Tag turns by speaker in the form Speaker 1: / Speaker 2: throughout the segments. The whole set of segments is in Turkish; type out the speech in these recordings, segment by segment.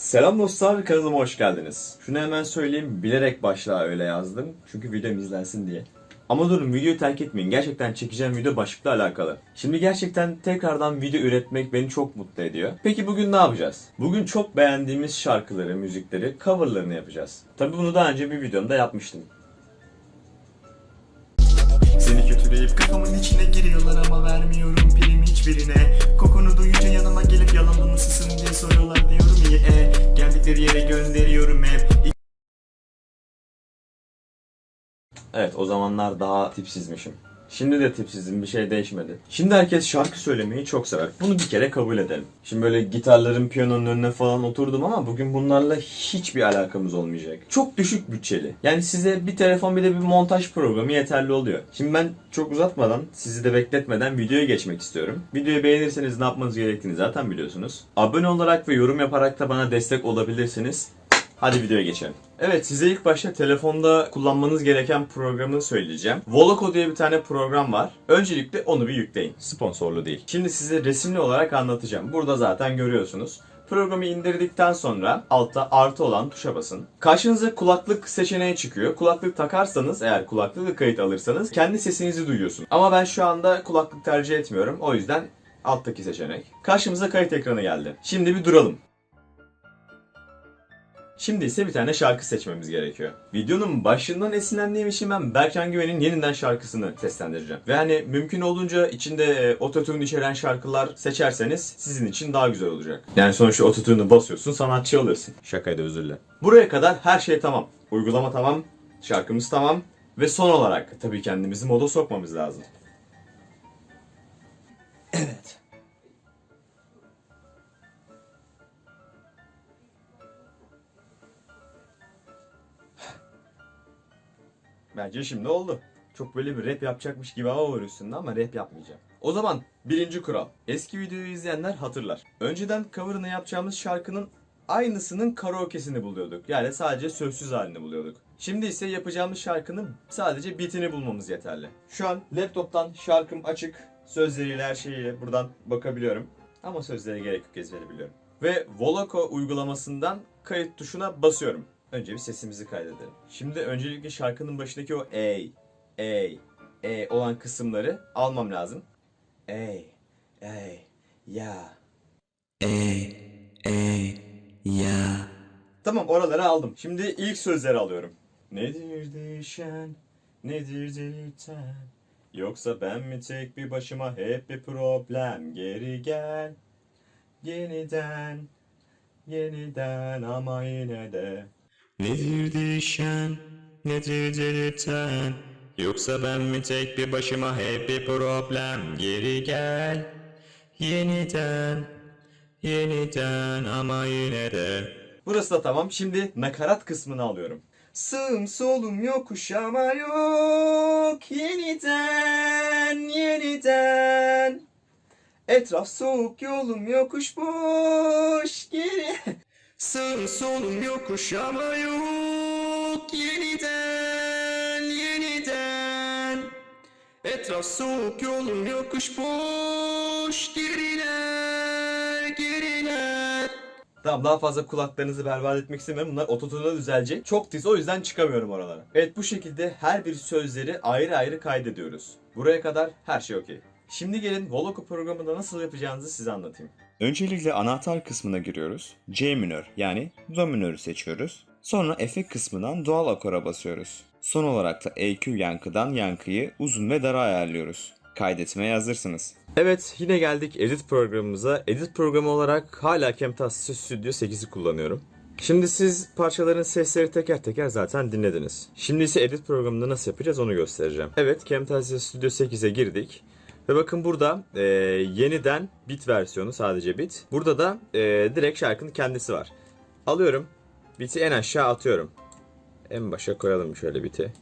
Speaker 1: Selam dostlar, kanalıma hoş geldiniz. Şunu hemen söyleyeyim, bilerek başlığa öyle yazdım. Çünkü videom izlensin diye. Ama durun videoyu terk etmeyin. Gerçekten çekeceğim video başlıkla alakalı. Şimdi gerçekten tekrardan video üretmek beni çok mutlu ediyor. Peki bugün ne yapacağız? Bugün çok beğendiğimiz şarkıları, müzikleri, coverlarını yapacağız. Tabi bunu daha önce bir videomda yapmıştım.
Speaker 2: Kötüleyip kafamın içine giriyorlar ama vermiyorum prim hiçbirine. Kokunu duyunca yanıma gelip yalan nasılsın diye soruyorlar diyorum. İyi e Geldikleri yere gönderiyorum hep.
Speaker 1: Evet o zamanlar daha tipsizmişim. Şimdi de tipsizim bir şey değişmedi. Şimdi herkes şarkı söylemeyi çok sever. Bunu bir kere kabul edelim. Şimdi böyle gitarların piyanonun önüne falan oturdum ama bugün bunlarla hiçbir alakamız olmayacak. Çok düşük bütçeli. Yani size bir telefon bir de bir montaj programı yeterli oluyor. Şimdi ben çok uzatmadan sizi de bekletmeden videoya geçmek istiyorum. Videoyu beğenirseniz ne yapmanız gerektiğini zaten biliyorsunuz. Abone olarak ve yorum yaparak da bana destek olabilirsiniz. Hadi videoya geçelim. Evet size ilk başta telefonda kullanmanız gereken programı söyleyeceğim. Voloco diye bir tane program var. Öncelikle onu bir yükleyin. Sponsorlu değil. Şimdi size resimli olarak anlatacağım. Burada zaten görüyorsunuz. Programı indirdikten sonra altta artı olan tuşa basın. Karşınıza kulaklık seçeneği çıkıyor. Kulaklık takarsanız eğer kulaklıkla kayıt alırsanız kendi sesinizi duyuyorsun. Ama ben şu anda kulaklık tercih etmiyorum. O yüzden alttaki seçenek. Karşımıza kayıt ekranı geldi. Şimdi bir duralım. Şimdi ise bir tane şarkı seçmemiz gerekiyor. Videonun başından esinlendiğim için ben Berkcan Güven'in yeniden şarkısını seslendireceğim. Ve hani mümkün olduğunca içinde e, ototune içeren şarkılar seçerseniz sizin için daha güzel olacak. Yani sonuçta ototune'u basıyorsun sanatçı oluyorsun. Şakaydı özür dilerim. Buraya kadar her şey tamam. Uygulama tamam, şarkımız tamam. Ve son olarak tabii kendimizi moda sokmamız lazım. Evet. Bence şimdi oldu. Çok böyle bir rap yapacakmış gibi hava var üstünde ama rap yapmayacağım. O zaman birinci kural. Eski videoyu izleyenler hatırlar. Önceden cover'ını yapacağımız şarkının aynısının karaoke'sini buluyorduk. Yani sadece sözsüz halini buluyorduk. Şimdi ise yapacağımız şarkının sadece beatini bulmamız yeterli. Şu an laptoptan şarkım açık. Sözleriyle her şeyiyle buradan bakabiliyorum. Ama sözlere gerek yok ezbere biliyorum. Ve Voloco uygulamasından kayıt tuşuna basıyorum. Önce bir sesimizi kaydedelim. Şimdi öncelikle şarkının başındaki o ey, ey, ey olan kısımları almam lazım. Ey, ey, ya.
Speaker 2: Ey ey ya
Speaker 1: Tamam oraları aldım. Şimdi ilk sözleri alıyorum. Nedir değişen, nedir delirten? Yoksa ben mi tek bir başıma hep bir problem? Geri gel, yeniden, yeniden ama yine de.
Speaker 2: Nedir değişen nedir delirten? Yoksa ben mi tek bir başıma hep bir problem? Geri gel yeniden yeniden ama yine de.
Speaker 1: Burası da tamam. Şimdi nakarat kısmını alıyorum. Sığım solum yokuş ama yok. Yeniden yeniden. Etraf soğuk yolum yokuş boş. Geri
Speaker 2: Sağ solum yokuş ama yok yeniden yeniden Etraf soğuk yolum yokuş boş geriler geriler
Speaker 1: Tamam daha fazla kulaklarınızı berbat etmek istemiyorum. Bunlar ototune'da düzelecek. Çok tiz o yüzden çıkamıyorum oralara. Evet bu şekilde her bir sözleri ayrı ayrı kaydediyoruz. Buraya kadar her şey okey. Şimdi gelin Voloco programında nasıl yapacağınızı size anlatayım.
Speaker 3: Öncelikle anahtar kısmına giriyoruz. C minör yani do minörü seçiyoruz. Sonra efekt kısmından doğal akora basıyoruz. Son olarak da EQ yankıdan yankıyı uzun ve dara ayarlıyoruz. Kaydetmeye hazırsınız.
Speaker 1: Evet yine geldik edit programımıza. Edit programı olarak hala Camtasia Studio 8'i kullanıyorum. Şimdi siz parçaların sesleri teker teker zaten dinlediniz. Şimdi ise edit programında nasıl yapacağız onu göstereceğim. Evet Camtasia Studio 8'e girdik. Ve bakın burada e, yeniden bit versiyonu sadece bit. Burada da e, direkt şarkının kendisi var. Alıyorum. Biti en aşağı atıyorum. En başa koyalım şöyle biti.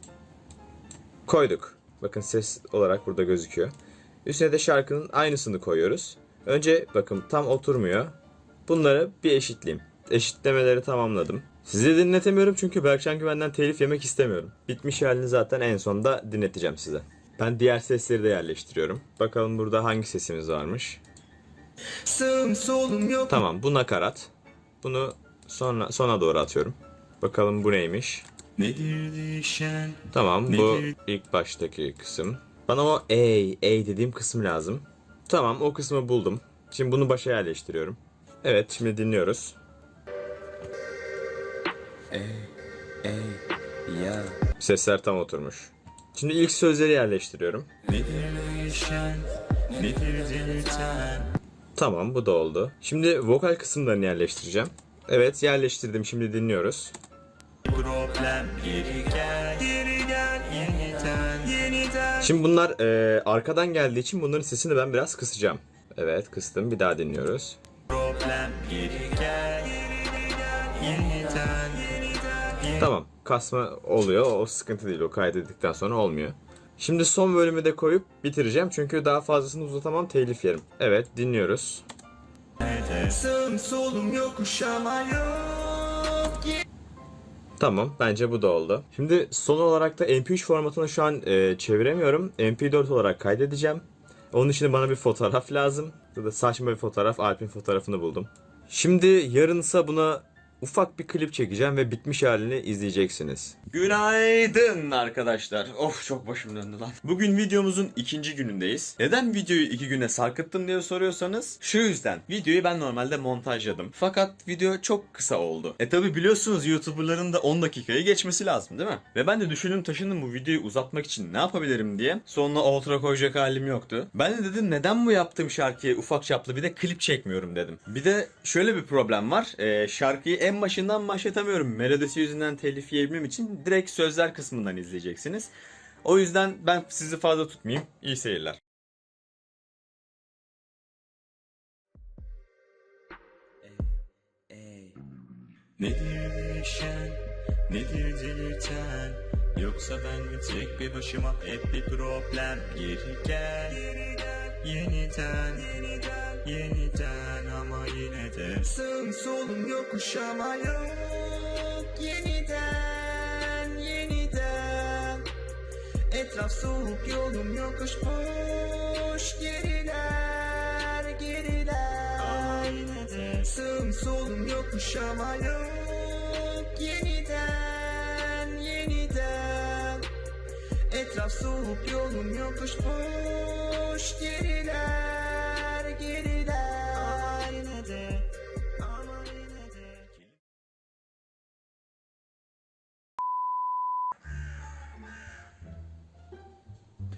Speaker 1: Koyduk. Bakın ses olarak burada gözüküyor. Üstüne de şarkının aynısını koyuyoruz. Önce bakın tam oturmuyor. Bunları bir eşitleyeyim. Eşitlemeleri tamamladım. Size dinletemiyorum çünkü Berkcan Güven'den telif yemek istemiyorum. Bitmiş halini zaten en sonda dinleteceğim size. Ben diğer sesleri de yerleştiriyorum. Bakalım burada hangi sesimiz varmış.
Speaker 2: Sağım solum yok
Speaker 1: Tamam bu nakarat. Bunu Sonra sona doğru atıyorum. Bakalım bu neymiş.
Speaker 2: Nedir değişen
Speaker 1: Tamam bu
Speaker 2: Nedir?
Speaker 1: ilk baştaki kısım. Bana o A, A dediğim kısım lazım. Tamam o kısmı buldum. Şimdi bunu başa yerleştiriyorum. Evet şimdi dinliyoruz.
Speaker 3: Ya.
Speaker 1: Sesler tam oturmuş. Şimdi ilk sözleri yerleştiriyorum.
Speaker 2: Değişen
Speaker 1: Tamam bu da oldu. Şimdi vokal kısımlarını yerleştireceğim. Evet yerleştirdim şimdi dinliyoruz.
Speaker 2: Problem geri gel Geri gel yeniden Yeniden
Speaker 1: Şimdi bunlar e, arkadan geldiği için bunların sesini ben biraz kısacağım. Evet kıstım bir daha dinliyoruz.
Speaker 2: Problem geri gel Geri gel yeniden Yeniden
Speaker 1: Tamam kasma oluyor o sıkıntı değil o kaydettikten sonra olmuyor. Şimdi son bölümü de koyup bitireceğim çünkü daha fazlasını uzatamam telif yerim. Evet dinliyoruz.
Speaker 2: Sağım solum yokuş ama yok
Speaker 1: Tamam bence bu da oldu. Şimdi son olarak da MP3 formatını şu an e, çeviremiyorum. MP4 olarak kaydedeceğim. Onun için bana bir fotoğraf lazım. Burada saçma bir fotoğraf. Alp'in fotoğrafını buldum. Şimdi yarınsa buna ufak bir klip çekeceğim ve bitmiş halini izleyeceksiniz. Günaydın arkadaşlar. Of çok başım döndü lan. Bugün videomuzun ikinci günündeyiz. Neden videoyu iki güne sarkıttım diye soruyorsanız şu yüzden. Videoyu ben normalde montajladım. Fakat video çok kısa oldu. E tabi biliyorsunuz YouTuber'ların da 10 dakikayı geçmesi lazım değil mi? Ve ben de düşündüm taşındım bu videoyu uzatmak için ne yapabilirim diye. Sonuna ultra koyacak halim yoktu. Ben de dedim neden bu yaptığım şarkıya ufak çaplı bir de klip çekmiyorum dedim. Bir de şöyle bir problem var. Ee, şarkıyı en başından başlatamıyorum. Melodisi yüzünden telif yiyebilmem için direkt sözler kısmından izleyeceksiniz. O yüzden ben sizi fazla tutmayayım. İyi seyirler.
Speaker 2: Nedir değişen Nedir delirten Yoksa ben mi tek bir başıma hep bir problem Geri gel Yeniden Yeniden ama yine de Sağım solum yokuş ama yok. Yeniden Yeniden. Etraf soğuk yolum yokuş boş. Geriler Geriler. Ama yine de Sağım solum yokuş ama yok. Yeniden Yeniden. Etraf soğuk yolum yokuş boş. Geriler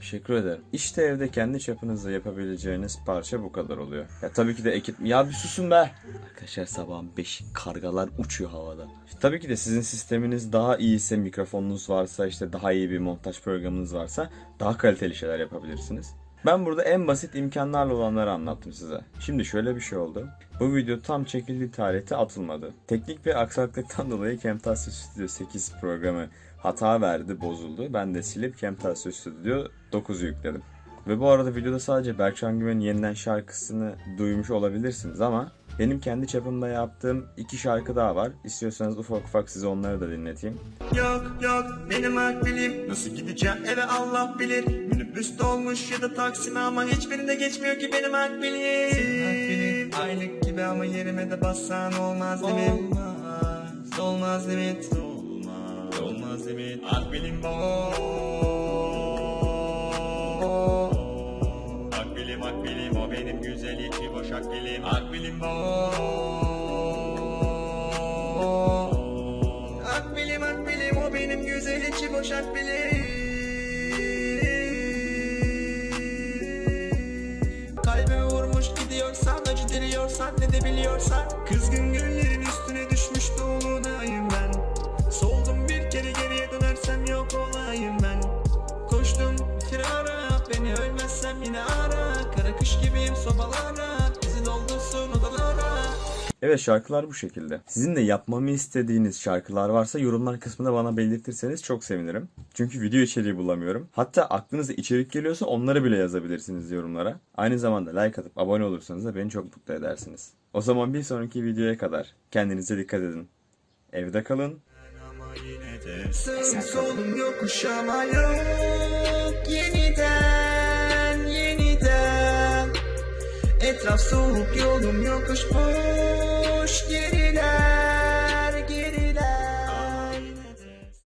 Speaker 1: Teşekkür ederim. İşte evde kendi çapınızda yapabileceğiniz parça bu kadar oluyor. Ya tabii ki de ekip... Ya bir susun be! Arkadaşlar sabahın 5 kargalar uçuyor havada. Tabii ki de sizin sisteminiz daha iyiyse, mikrofonunuz varsa, işte daha iyi bir montaj programınız varsa daha kaliteli şeyler yapabilirsiniz. Ben burada en basit imkanlarla olanları anlattım size. Şimdi şöyle bir şey oldu. Bu video tam çekildiği tarihte atılmadı. Teknik bir aksaklıktan dolayı Camtasia Studio 8 programı hata verdi, bozuldu. Ben de silip Camtasia Studio 9'u yükledim. Ve bu arada videoda sadece Berkcan Güven'in yeniden şarkısını duymuş olabilirsiniz ama benim kendi çapımda yaptığım iki şarkı daha var. İstiyorsanız ufak ufak size onları da dinleteyim.
Speaker 2: Yok yok benim akbilim Nasıl gideceğim eve Allah bilir Minibüs dolmuş ya da taksime ama hiçbirinde geçmiyor ki benim akbilim Senin akbilin aylık gibi ama yerime de bassan olmaz mi? Olmaz Olmaz mi? Olmaz Mi? Akbilim boş Akbilim akbilim o benim güzel içi boş akbilim Akbilim boş Akbilim akbilim o benim güzel içi boş akbilim Kalbime vurmuş gidiyorsan acı diliyorsan ne de biliyorsan Kızgın göllerin sobalara bizi doldursun odalara
Speaker 1: Evet şarkılar bu şekilde. Sizin de yapmamı istediğiniz şarkılar varsa yorumlar kısmında bana belirtirseniz çok sevinirim. Çünkü video içeriği bulamıyorum. Hatta aklınıza içerik geliyorsa onları bile yazabilirsiniz yorumlara. Aynı zamanda like atıp abone olursanız da beni çok mutlu edersiniz. O zaman bir sonraki videoya kadar kendinize dikkat edin. Evde kalın.
Speaker 2: Sağım solum yokuş ama yok Yeniden Yeniden Etraf soğuk yolum yokuş boş Geriler